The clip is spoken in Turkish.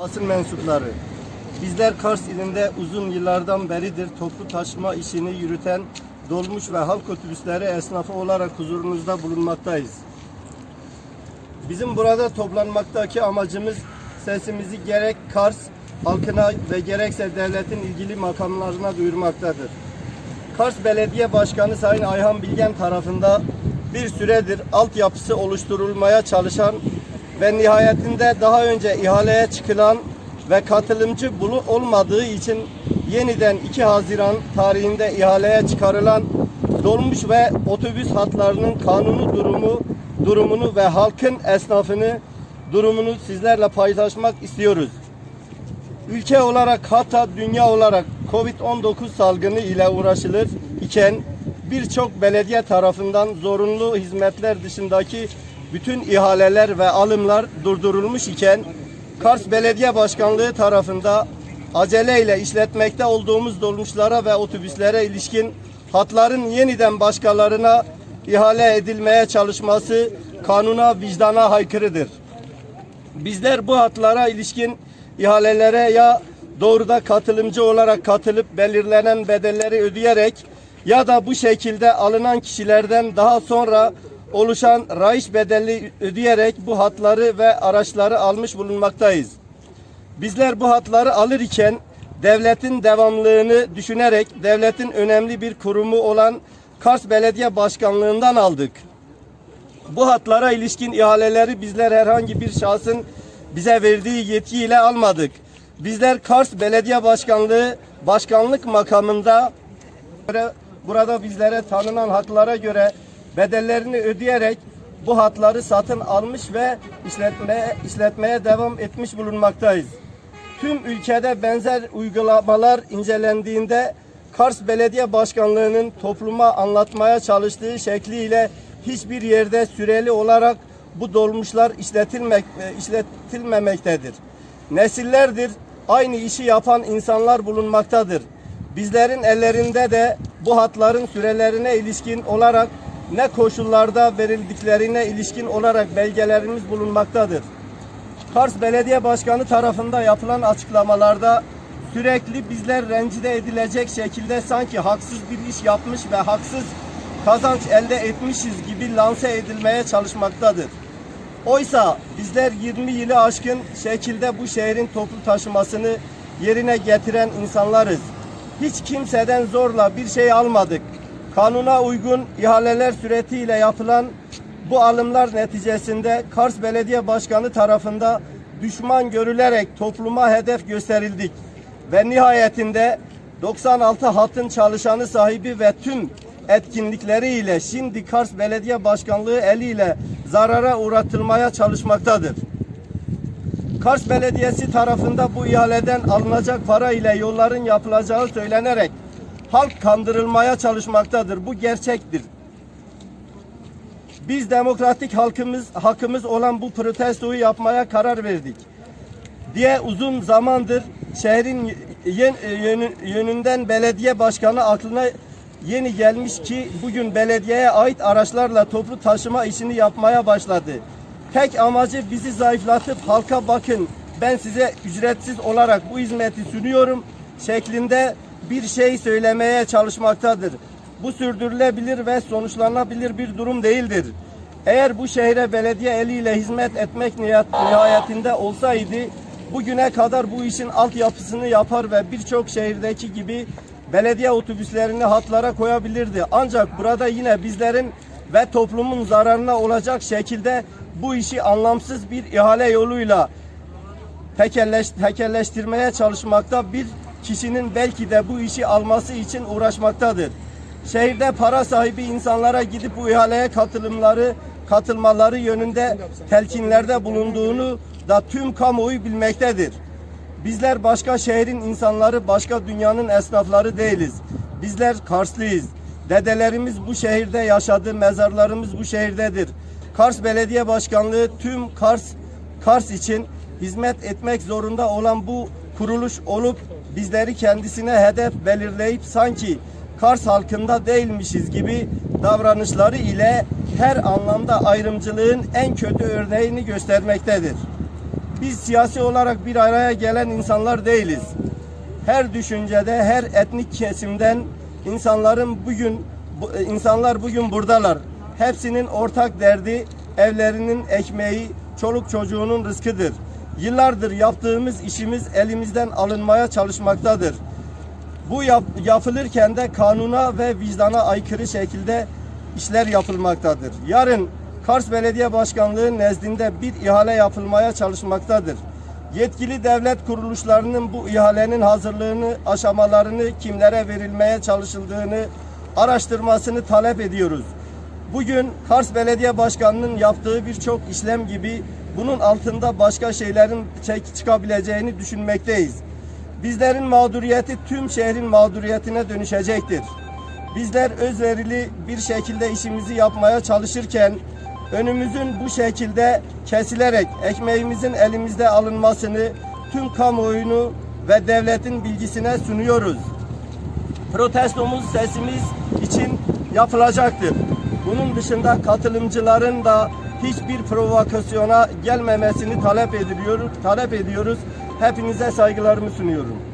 Basın mensupları, bizler Kars ilinde uzun yıllardan beridir toplu taşıma işini yürüten dolmuş ve halk otobüsleri esnafı olarak huzurunuzda bulunmaktayız. Bizim burada toplanmaktaki amacımız sesimizi gerek Kars halkına ve gerekse devletin ilgili makamlarına duyurmaktadır. Kars Belediye Başkanı Sayın Ayhan Bilgen tarafında bir süredir altyapısı oluşturulmaya çalışan ve nihayetinde daha önce ihaleye çıkılan ve katılımcı bulu olmadığı için yeniden 2 Haziran tarihinde ihaleye çıkarılan dolmuş ve otobüs hatlarının kanunu durumu durumunu ve halkın esnafını durumunu sizlerle paylaşmak istiyoruz. Ülke olarak hatta dünya olarak Covid-19 salgını ile uğraşılır iken birçok belediye tarafından zorunlu hizmetler dışındaki bütün ihaleler ve alımlar durdurulmuş iken Kars Belediye Başkanlığı tarafında aceleyle işletmekte olduğumuz dolmuşlara ve otobüslere ilişkin hatların yeniden başkalarına ihale edilmeye çalışması kanuna vicdana haykırıdır. Bizler bu hatlara ilişkin ihalelere ya doğruda katılımcı olarak katılıp belirlenen bedelleri ödeyerek ya da bu şekilde alınan kişilerden daha sonra oluşan raiş bedeli ödeyerek bu hatları ve araçları almış bulunmaktayız. Bizler bu hatları alır iken devletin devamlılığını düşünerek devletin önemli bir kurumu olan Kars Belediye Başkanlığından aldık. Bu hatlara ilişkin ihaleleri bizler herhangi bir şahsın bize verdiği yetkiyle almadık. Bizler Kars Belediye Başkanlığı başkanlık makamında burada bizlere tanınan haklara göre bedellerini ödeyerek bu hatları satın almış ve işletmeye, işletmeye devam etmiş bulunmaktayız. Tüm ülkede benzer uygulamalar incelendiğinde Kars Belediye Başkanlığı'nın topluma anlatmaya çalıştığı şekliyle hiçbir yerde süreli olarak bu dolmuşlar işletilmek, e, işletilmemektedir. Nesillerdir aynı işi yapan insanlar bulunmaktadır. Bizlerin ellerinde de bu hatların sürelerine ilişkin olarak ne koşullarda verildiklerine ilişkin olarak belgelerimiz bulunmaktadır. Kars Belediye Başkanı tarafında yapılan açıklamalarda sürekli bizler rencide edilecek şekilde sanki haksız bir iş yapmış ve haksız kazanç elde etmişiz gibi lanse edilmeye çalışmaktadır. Oysa bizler 20 yılı aşkın şekilde bu şehrin toplu taşımasını yerine getiren insanlarız. Hiç kimseden zorla bir şey almadık. Kanuna uygun ihaleler suretiyle yapılan bu alımlar neticesinde Kars Belediye Başkanı tarafında düşman görülerek topluma hedef gösterildik. Ve nihayetinde 96 hattın çalışanı sahibi ve tüm etkinlikleriyle şimdi Kars Belediye Başkanlığı eliyle zarara uğratılmaya çalışmaktadır. Kars Belediyesi tarafında bu ihaleden alınacak para ile yolların yapılacağı söylenerek halk kandırılmaya çalışmaktadır. Bu gerçektir. Biz demokratik halkımız hakkımız olan bu protestoyu yapmaya karar verdik. Diye uzun zamandır şehrin yönünden belediye başkanı aklına yeni gelmiş ki bugün belediyeye ait araçlarla toplu taşıma işini yapmaya başladı. Tek amacı bizi zayıflatıp halka bakın ben size ücretsiz olarak bu hizmeti sunuyorum şeklinde bir şey söylemeye çalışmaktadır. Bu sürdürülebilir ve sonuçlanabilir bir durum değildir. Eğer bu şehre belediye eliyle hizmet etmek nihayetinde olsaydı bugüne kadar bu işin altyapısını yapar ve birçok şehirdeki gibi belediye otobüslerini hatlara koyabilirdi. Ancak burada yine bizlerin ve toplumun zararına olacak şekilde bu işi anlamsız bir ihale yoluyla tekelleş, tekelleştirmeye çalışmakta bir kişinin belki de bu işi alması için uğraşmaktadır. Şehirde para sahibi insanlara gidip bu ihaleye katılımları katılmaları yönünde telkinlerde bulunduğunu da tüm kamuoyu bilmektedir. Bizler başka şehrin insanları, başka dünyanın esnafları değiliz. Bizler Karslıyız. Dedelerimiz bu şehirde yaşadı, mezarlarımız bu şehirdedir. Kars Belediye Başkanlığı tüm Kars Kars için hizmet etmek zorunda olan bu kuruluş olup bizleri kendisine hedef belirleyip sanki Kars halkında değilmişiz gibi davranışları ile her anlamda ayrımcılığın en kötü örneğini göstermektedir. Biz siyasi olarak bir araya gelen insanlar değiliz. Her düşüncede, her etnik kesimden insanların bugün bu- e, insanlar bugün buradalar. Hepsinin ortak derdi evlerinin ekmeği, çoluk çocuğunun rızkıdır. Yıllardır yaptığımız işimiz elimizden alınmaya çalışmaktadır. Bu yap- yapılırken de kanuna ve vicdana aykırı şekilde işler yapılmaktadır. Yarın Kars Belediye Başkanlığı nezdinde bir ihale yapılmaya çalışmaktadır. Yetkili devlet kuruluşlarının bu ihalenin hazırlığını, aşamalarını kimlere verilmeye çalışıldığını araştırmasını talep ediyoruz. Bugün Kars Belediye Başkanı'nın yaptığı birçok işlem gibi bunun altında başka şeylerin çıkabileceğini düşünmekteyiz. Bizlerin mağduriyeti tüm şehrin mağduriyetine dönüşecektir. Bizler özverili bir şekilde işimizi yapmaya çalışırken önümüzün bu şekilde kesilerek ekmeğimizin elimizde alınmasını tüm kamuoyunu ve devletin bilgisine sunuyoruz protestomuz sesimiz için yapılacaktır. Bunun dışında katılımcıların da hiçbir provokasyona gelmemesini talep ediyoruz. Talep ediyoruz. Hepinize saygılarımı sunuyorum.